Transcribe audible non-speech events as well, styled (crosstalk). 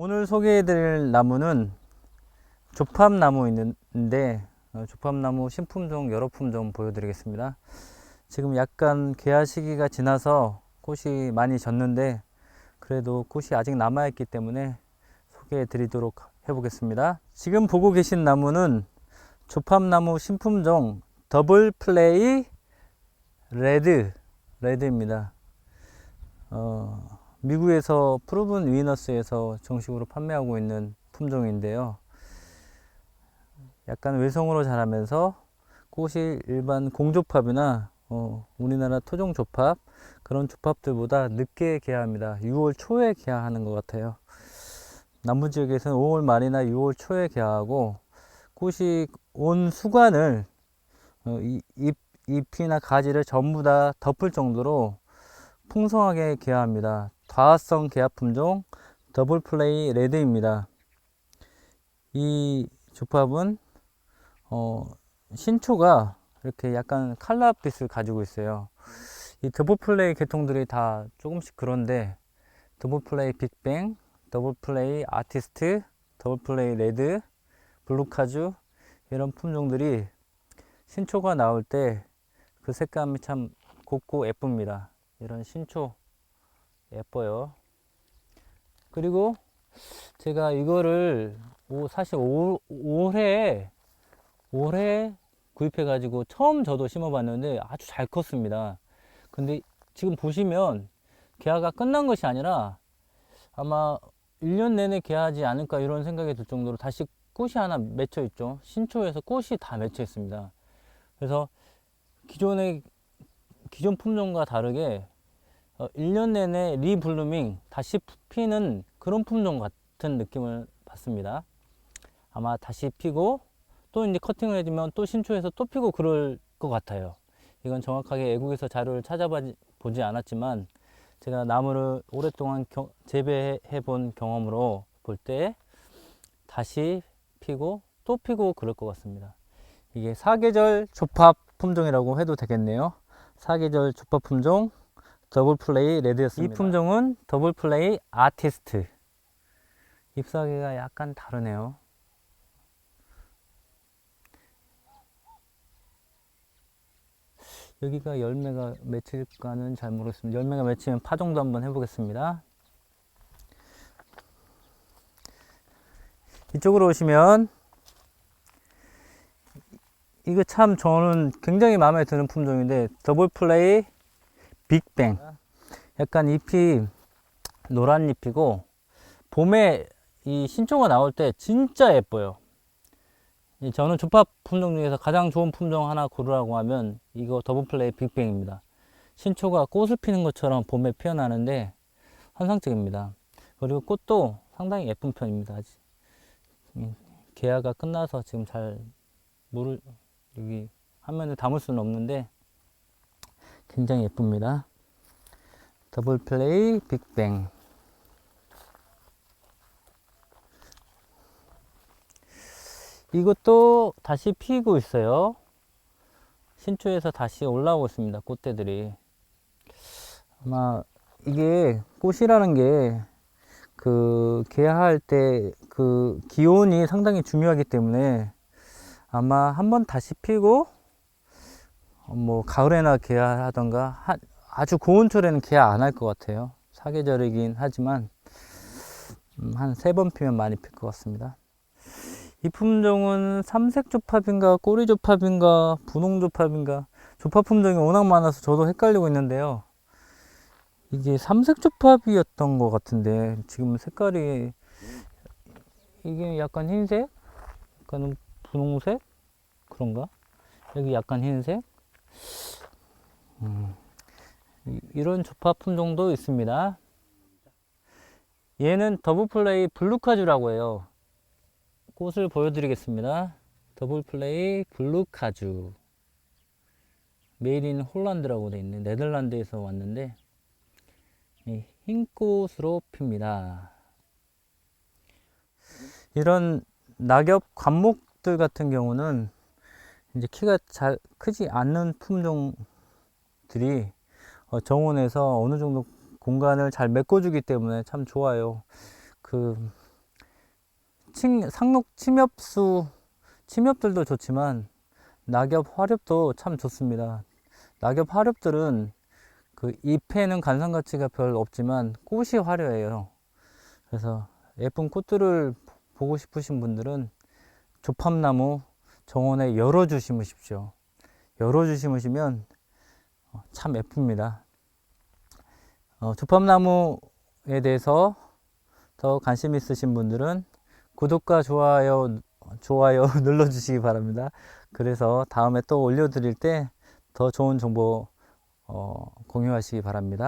오늘 소개해드릴 나무는 조팝나무 있는데 어, 조팝나무 신품종 여러 품종 보여드리겠습니다. 지금 약간 개화 시기가 지나서 꽃이 많이 졌는데 그래도 꽃이 아직 남아있기 때문에 소개해드리도록 해보겠습니다. 지금 보고 계신 나무는 조팝나무 신품종 더블 플레이 레드 레드입니다. 어, 미국에서 프로븐 위너스에서 정식으로 판매하고 있는 품종인데요. 약간 외성으로 자라면서 꽃이 일반 공조팝이나 어, 우리나라 토종 조팝 그런 조팝들보다 늦게 개화합니다. 6월 초에 개화하는 것 같아요. 남부 지역에서는 5월 말이나 6월 초에 개화하고 꽃이 온 수관을 어, 이- 잎, 잎이나 가지를 전부 다 덮을 정도로 풍성하게 개화합니다. 다화성 개화 품종 더블 플레이 레드입니다. 이 조팝은 어, 신초가 이렇게 약간 칼라빛을 가지고 있어요. 이 더블 플레이 계통들이 다 조금씩 그런데 더블 플레이 빅뱅, 더블 플레이 아티스트, 더블 플레이 레드, 블루카주 이런 품종들이 신초가 나올 때 그 색감이 참 곱고 예쁩니다. 이런 신초 예뻐요. 그리고 제가 이거를 오- 사실 올, 올해 올해 구입해 가지고 처음 저도 심어 봤는데 아주 잘 컸습니다. 근데 지금 보시면 개화가 끝난 것이 아니라 아마 1년 내내 개화하지 않을까 이런 생각이 들 정도로 다시 꽃이 하나 맺혀 있죠. 신초에서 꽃이 다 맺혀 있습니다. 그래서 기존의 기존 품종과 다르게 어, 1년 내내 리블루밍 다시 피는 그런 품종 같은 느낌을 받습니다. 아마 다시 피고 또 이제 커팅을 해주면 또 신초에서 또 피고 그럴 것 같아요. 이건 정확하게 애국에서 자료를 찾아보지 않았지만 제가 나무를 오랫동안 겨- 재배해 본 경험으로 볼 때 다시 피고 또 피고 그럴 것 같습니다. 이게 사계절 조팝 품종이라고 해도 되겠네요. 사계절 조팝 품종 더블 플레이 레드였습니다. 이 품종은 더블 플레이 아티스트. 잎사귀가 약간 다르네요. 여기가 열매가 맺힐까는 잘 모르겠습니다. 열매가 맺히면 파종도 한번 해보겠습니다. 이쪽으로 오시면 이거 참 저는 굉장히 마음에 드는 품종인데 더블 플레이 빅뱅. 약간 잎이 노란 잎이고 봄에 이 신초가 나올 때 진짜 예뻐요. 이 저는 조팝 품종 중에서 가장 좋은 품종 하나 고르라고 하면 이거 더블 플레이 빅뱅입니다. 신초가 꽃을 피는 것처럼 봄에 피어나는데 환상적입니다. 그리고 꽃도 상당히 예쁜 편입니다 아직. 음, 개화가 끝나서 지금 잘 모를 여기 화면에 담을 수는 없는데 굉장히 예쁩니다. 더블 플레이 빅뱅 이것도 다시 피고 있어요. 신초에서 다시 올라오고 있습니다. 꽃대들이 아마 이게 꽃이라는 게 그 개화할 때 그 기온이 상당히 중요하기 때문에 아마 한번 다시 피고 어, 뭐 가을에나 개화하던가 하- 아주 고온 철에는 개화 안 할 것 같아요. 사계절이긴 하지만 음, 한세 번 피면 많이 필 것 같습니다. 이 품종은 삼색 조팝인가 꼬리 조팝인가 분홍 조팝인가 조팝 품종이 워낙 많아서 저도 헷갈리고 있는데요. 이게 삼색 조팝이었던 것 같은데 지금 색깔이 이게 약간 흰색, 약간 분홍색 그런가? 여기 약간 흰색. 음, 이- 이런 조팝 품종도 있습니다. 얘는 더블 플레이 블루카주라고 해요. 꽃을 보여드리겠습니다. 더블 플레이 블루카주. 메이드 인 홀란드라고 돼 있네. 네덜란드에서 왔는데 이흰 꽃으로 핍니다. 이런 낙엽 관목들 같은 경우는 이제 키가 잘 크지 않는 품종들이 어, 정원에서 어느 정도 공간을 잘 메꿔주기 때문에 참 좋아요. 그 침, 상록 침엽수, 침엽들도 좋지만 낙엽 화렵도 참 좋습니다. 낙엽 화렵들은 그 잎에는 관상 가치가 별 없지만 꽃이 화려해요. 그래서 예쁜 꽃들을 보고 싶으신 분들은 조팝나무 정원에 열어주 심으십시오. 열어주 심으시면 어, 참 예쁩니다. 어, 조팝나무에 대해서 더 관심 있으신 분들은 구독과 좋아요, 좋아요 (laughs) 눌러주시기 바랍니다. 그래서 다음에 또 올려드릴 때 더 좋은 정보 어, 공유하시기 바랍니다.